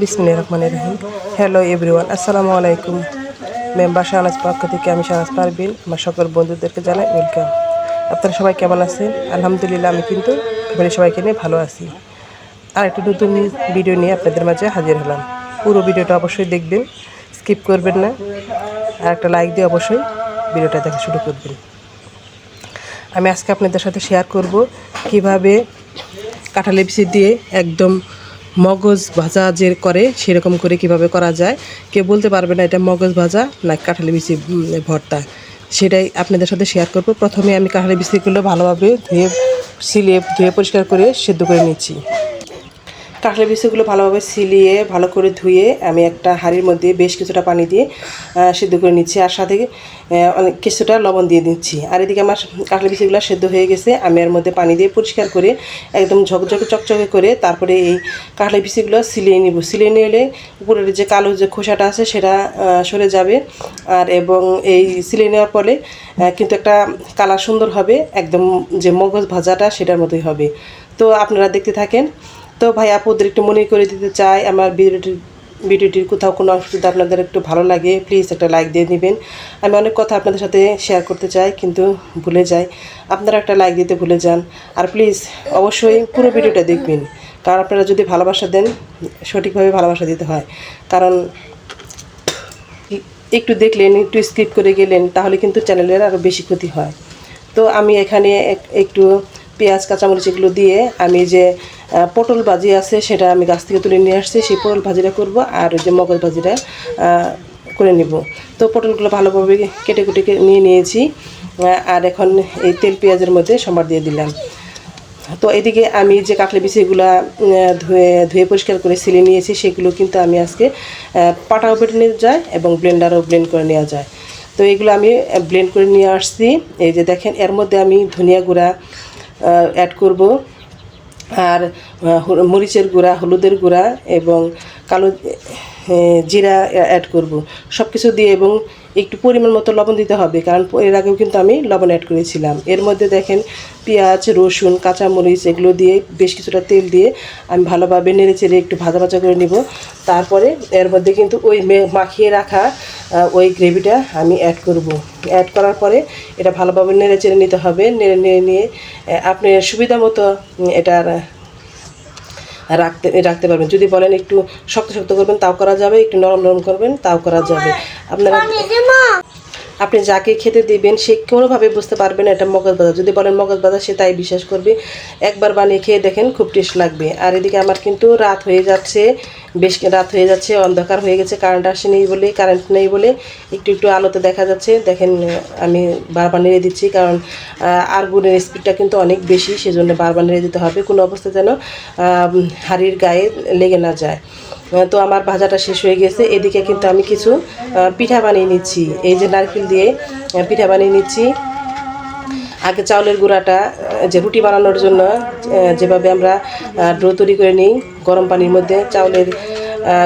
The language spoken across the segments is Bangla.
বিসমিল্লাহ রহমান রহিম। হ্যালো এভরিওয়ান আসসালামু আলাইকুম। মেম্বার শাহনাজ পক্ষ থেকে আমি শাহনাজ পারবিন? আমার সকল বন্ধুদেরকে জানাই ওয়েলকাম আপনারা সবাই কেমন আছেন? আলহামদুলিল্লাহ, আমি কিন্তু ফ্যামিলি সবাইকে নিয়ে ভালো আছি। আর একটু নতুন ভিডিও নিয়ে আপনাদের মাঝে হাজির হলাম। পুরো ভিডিওটা অবশ্যই দেখবেন স্কিপ করবেন না। আর একটা লাইক দিয়ে অবশ্যই ভিডিওটা দেখা শুরু করবেন। আমি আজকে আপনাদের সাথে শেয়ার করব কীভাবে কাঁঠালি বিচি দিয়ে একদম মগজ ভাজা যে করে সেরকম করে কীভাবে করা যায়, কেউ বলতে পারবে না এটা মগজ ভাজা না কাঁঠালি বিচি ভর্তা। সেটাই আপনাদের সাথে শেয়ার করব। প্রথমে আমি কাঁঠালি বিচিগুলো ভালোভাবে ধুয়ে, সিলিয়ে, ধুয়ে পরিষ্কার করে সেদ্ধ করে নিচ্ছি। কাঁঠালের বিচিগুলো ভালোভাবে সিলিয়ে, ভালো করে ধুয়ে আমি একটা হাঁড়ির মধ্যে বেশ কিছুটা পানি দিয়ে সেদ্ধ করে নিচ্ছি। আর সাথে অনেক কিছুটা লবণ দিয়ে দিচ্ছি। আর এদিকে আমার কাঁঠালের বিচিগুলো সেদ্ধ হয়ে গেছে। আমি এর মধ্যে পানি দিয়ে পরিষ্কার করে, একদম ঝকঝকে চকচকে করে তারপরে এই কাঁঠালের বিচিগুলো সিলিয়ে নিব। সিলিয়ে নিলে উপরের যে কালো যে খোসাটা আছে সেটা সরে যাবে। আর এবং এই সিলিয়ে নেওয়ার ফলে কিন্তু একটা কালার সুন্দর হবে। একদম যে মগজ ভাজাটা সেটার মতোই হবে। তো আপনারা দেখতে থাকেন তো ভাই আপুদের একটু মনে করে দিতে চাই, আমার ভিডিওটির ভিডিওটির কোথাও কোনো অসুবিধা আপনাদের একটু ভালো লাগে প্লিজ একটা লাইক দিয়ে দিবেন। আমি অনেক কথা আপনাদের সাথে শেয়ার করতে চাই, কিন্তু ভুলে যাই। আপনারা একটা লাইক দিতে ভুলে যান। আর প্লিজ অবশ্যই পুরো ভিডিওটা দেখবেন। কারণ আপনারা যদি ভালোবাসা দেন, সঠিকভাবে ভালোবাসা দিতে হয়। কারণ একটু দেখলেন, একটু স্কিপ করে গেলেন, তাহলে কিন্তু চ্যানেলের আরও বেশি ক্ষতি হয়। তো আমি এখানে এক- একটু পেঁয়াজ, কাঁচামরিচ এগুলো দিয়ে আমি যে পটল ভাজি আছে, সেটা আমি গাছ থেকে তুলে নিয়ে আসছি, সেই পটল ভাজিটা করব আর ওই যে মগজ ভাজিটা করে নেব। তো পটলগুলো ভালোভাবে কেটে কুটে নিয়ে নিয়েছি আর এখন এই তেল পেঁয়াজের মধ্যে সম্বার দিয়ে দিলাম। তো এদিকে আমি যে কাটলে বিচিগুলো ধুয়ে ধুয়ে পরিষ্কার করে সিলে নিয়েছি, সেগুলো কিন্তু আমি আজকে পাটাও বেটে নিয়ে যায় এবং ব্লেন্ডারও ব্লেন্ড করে নেওয়া যায়। তো এগুলো আমি ব্লেন্ড করে নিয়ে আসছি। এই যে দেখেন, এর মধ্যে আমি ধনিয়া গুঁড়া অ্যাড করব। আর মরিচের গুঁড়া হলুদের গুঁড়া এবং কালো জিরা অ্যাড করব। সব কিছু দিয়ে এবং একটু পরিমাণ মতো লবণ দিতে হবে কারণ এর আগেও কিন্তু আমি লবণ অ্যাড করেছিলাম। এর মধ্যে দেখেন পেঁয়াজ রসুন কাঁচামরিচ এগুলো দিয়ে বেশ কিছুটা তেল দিয়ে আমি ভালোভাবে নেড়ে চেড়ে একটু ভাজা ভাজা করে নিব। তারপরে এর মধ্যে কিন্তু ওই মাখিয়ে রাখা ওই গ্রেভিটা আমি অ্যাড করব। অ্যাড করার পরে এটা ভালোভাবে নেড়ে চেড়ে নিতে হবে। নেড়ে নিয়ে আহ, আপনি সুবিধা মতো এটার রাখতে রাখতে পারবেন। যদি বলেন একটু শক্ত শক্ত করবেন তাও করা যাবে একটু নরম নরম করবেন তাও করা যাবে। আপনারা আপনি যাকে খেতে দিবেন সে কোনোভাবে বুঝতে পারবে না এটা মগজ বাজার যদি বলেন মগজ বাজার সে তাই বিশ্বাস করবে। একবার বানিয়ে খেয়ে দেখেন খুব টেস্ট লাগবে। আর এদিকে আমার কিন্তু রাত হয়ে যাচ্ছে। বেশ রাত হয়ে যাচ্ছে অন্ধকার হয়ে গেছে কারেন্ট আসেনি বলে কারেন্ট নেই বলে। একটু একটু আলোতে দেখা যাচ্ছে। দেখেন আমি বারবার নেড়ে দিচ্ছি কারণ আহ, আগুনের স্পিডটা কিন্তু অনেক বেশি সেজন্য বারবার নেড়ে দিতে হবে। কোনো অবস্থা যেন হাঁড়ির গায়ে লেগে না যায়। তো আমার ভাজাটা শেষ হয়ে গেছে। এদিকে কিন্তু আমি কিছু পিঠা বানিয়ে নিচ্ছি। এই যে নারকেল দিয়ে পিঠা বানিয়ে নিচ্ছি। আগে চাউলের গুঁড়াটা যে রুটি বানানোর জন্য যেভাবে আমরা ডো তৈরি করে নিই, গরম পানির মধ্যে চাউলের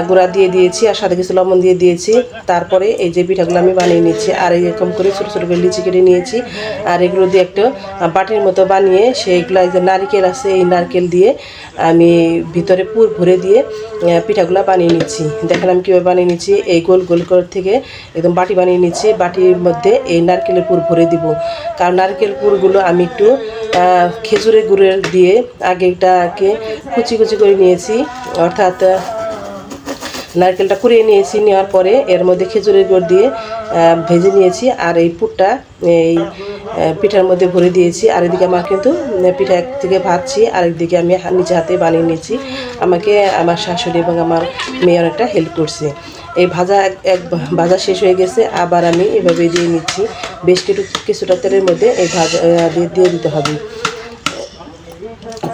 গুঁড়া দিয়ে দিয়েছি আর সাথে কিছু লবণ দিয়ে দিয়েছি। তারপরে এই যে পিঠাগুলো আমি বানিয়ে নিচ্ছি আর এরকম করে ছোটো ছোটো করে লিচি কেটে নিয়েছি। আর এগুলো দিয়ে একটু বাটির মতো বানিয়ে সেইগুলো যে নারকেল আছে, এই নারকেল দিয়ে আমি ভিতরে পুর ভরে দিয়ে পিঠাগুলো বানিয়ে নিচ্ছি। দেখেন আমি কীভাবে বানিয়ে নিচ্ছি। এই গোল গোল করে থেকে একদম বাটি বানিয়ে নিচ্ছি। বাটির মধ্যে এই নারকেলের পুর ভরে দিব। কারণ নারকেল পুরগুলো আমি একটু খেজুরের গুড়ের দিয়ে আগে এটাকে কুচি কুচি করে নিয়েছি। অর্থাৎ নারকেলটা কুড়িয়ে নিয়েছি, নেওয়ার পরে এর মধ্যে খেজুরের গুড় দিয়ে ভেজে নিয়েছি, আর এই পুরটা, এই পিঠার মধ্যে ভরে দিয়েছি। আর এদিকে আমার কিন্তু পিঠা এক থেকে ভাজছি, আর একদিকে আমি নিজে হাতে বানিয়ে নিয়েছি। আমাকে আমার শাশুড়ি এবং আমার মেয়ে অনেকটা হেল্প করছে। এই ভাজা এক ভাজা শেষ হয়ে গেছে, আবার আমি এভাবে দিয়ে নিচ্ছি। বেশ কিছু, কিছুটা তেলের মধ্যে এই ভাজা দিয়ে দিতে হবে।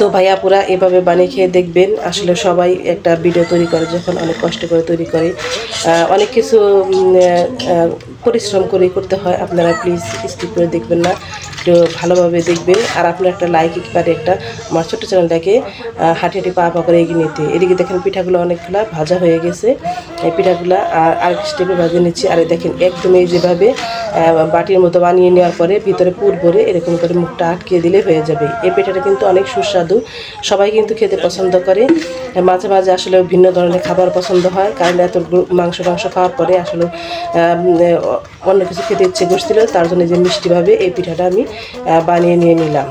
তো ভাই আপুরা এভাবে বানিয়ে খেয়ে দেখবেন। আসলে সবাই একটা ভিডিও তৈরি করে, যখন অনেক কষ্ট করে তৈরি করে। অনেক কিছু পরিশ্রম করে করতে হয়। আপনারা প্লিজ স্কিপ করে দেখবেন না। একটু ভালোভাবে দেখবেন আর আপনার একটা লাইক একেবারে একটা আমার ছোটো চ্যানেলটাকে হাঁটি হাঁটি পা পা করে এগিয়ে নিতে। এদিকে দেখেন পিঠাগুলো অনেকগুলা ভাজা হয়ে গেছে। এই পিঠাগুলো আর আরেক স্টেপে ভাজে নিচ্ছি। আর দেখেন একদম এই যেভাবে বাটির মতো বানিয়ে নেওয়ার পরে ভিতরে পুর ভরে এরকম করে মুখটা আটকে দিলে হয়ে যাবে। এই পিঠাটা কিন্তু অনেক সুস্বাদু। সবাই কিন্তু খেতে পছন্দ করে। মাঝে মাঝে আসলে ভিন্ন ধরনের খাবার পছন্দ হয়। কারণ এত মাংস মাংস খাওয়ার পরে আসলে অন্য কিছু খেতে ইচ্ছে করছিল। তার জন্য যে মিষ্টিভাবে এই পিঠাটা আমি বানিয়ে নিয়ে নিলাম।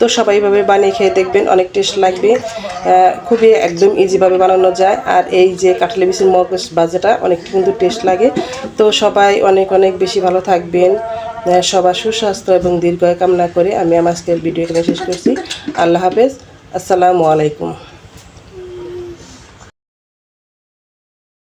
তো সবাই এইভাবে বানিয়ে খেয়ে দেখবেন, অনেক টেস্ট লাগবে। খুবই একদম ইজিভাবে বানানো যায়। আর এই যে কাঁঠালি বিচির মগজ বাজাটা অনেক কিন্তু টেস্ট লাগে। তো সবাই অনেক অনেক বেশি ভালো থাকবেন। সবার সুস্বাস্থ্য এবং দীর্ঘায় কামনা করে আমি আমার আজকের ভিডিও এখানে শেষ করছি। আল্লাহ হাফেজ। আসসালামু আলাইকুম।